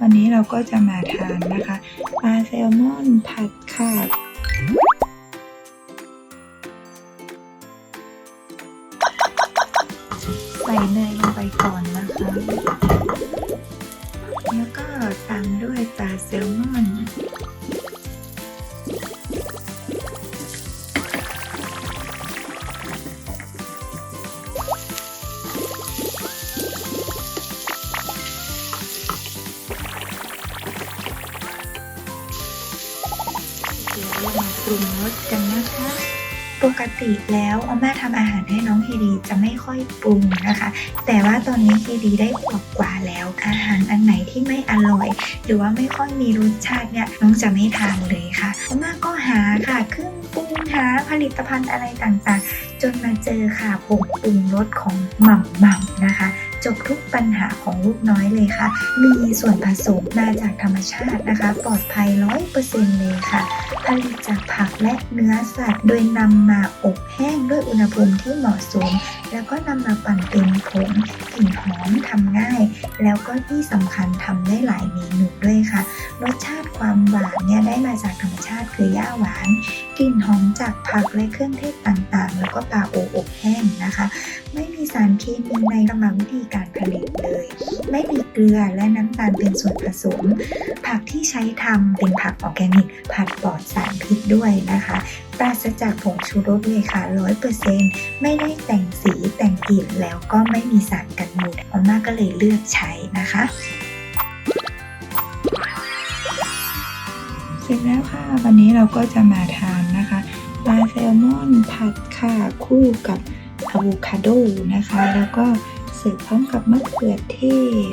วันนี้เราก็จะมาทานนะคะปลาแซลมอนผัดค่ะใส่เนยลงไปก่อนนะคะ แล้วก็ตามด้วยปลาแซลมอน ปรุงรสกันนะคะ ปกติแล้วอาม่าทำอาหารให้น้องเฮดีจะไม่ค่อยปรุงนะคะ แต่ว่าตอนนี้เฮดีได้ขวบกว่าแล้ว อาหารอันไหนที่ไม่อร่อย หรือว่าไม่ค่อยมีรสชาติเนี่ยน้องจะไม่ทานเลยค่ะอาม่าก็หาค่ะเครื่องปรุงหาผลิตภัณฑ์อะไรต่างๆ จนมาเจอค่ะผงปรุงรสของหม่ำหม่ำนะคะจบทุกปัญหาของลูกน้อยเลยค่ะ มีส่วนผสมมาจากธรรมชาตินะคะ ปลอดภัยร้อยเปอร์เซ็นต์เลยค่ะ ผลิตจากผักและเนื้อสัตว์ โดยนำมาอบแห้งด้วยอุณหภูมิที่เหมาะสม แล้วก็นำมาปั่นเป็นผงกลิ่นหอมทำง่าย แล้วก็ที่สำคัญทำได้หลายเมนูด้วยค่ะ รสชาติความหวานเนี่ยได้มาจากธรรมชาติคือย่าหวาน กลิ่นหอมจากผักและเครื่องเทศต่างๆ แล้วก็ปลาโออบแห้งนะคะ ไม่มีสารเคมีในกรรมวิธีการผลิตเลย ไม่มีเกลือและน้ำตาลเป็นส่วนผสม ผักที่ใช้ทำเป็นผักออร์แกนิก ผัดปลอดสารพิษด้วยนะคะ ปราศจากผงชูรสเลยค่ะร้อยเปอร์เซ็นไม่ได้แต่งสีแต่งกลิ่นแล้วก็ไม่มีสารกันบูดอาม่าก็เลยเลือกใช้นะคะเสร็จแล้วค่ะ วันนี้เราก็จะมาทา ลมอนผัดค่ะคู่กับอะโวคาโดนะคะ แล้วก็เสิร์ฟพร้อมกับมะเขือเทศ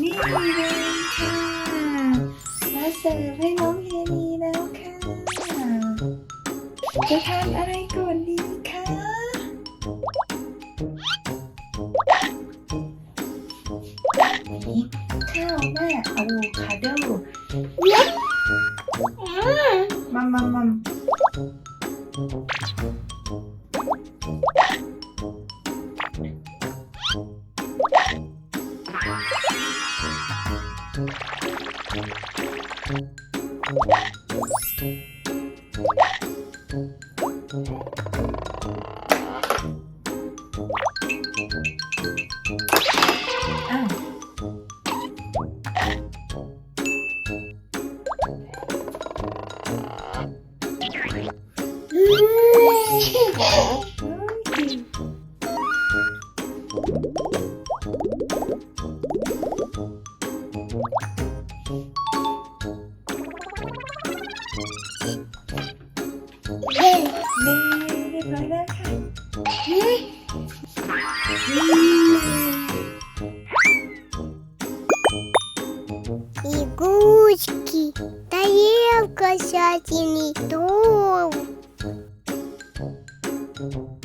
นี่เลยค่ะมาเสิร์ฟให้น้องเฮนีแล้วค่ะจะทานอะไรก่อนดีคะนี่ ข้าวหน้าอะโวคาโดมัมมัมมัม Игрушки, тарелка с этими Thank you.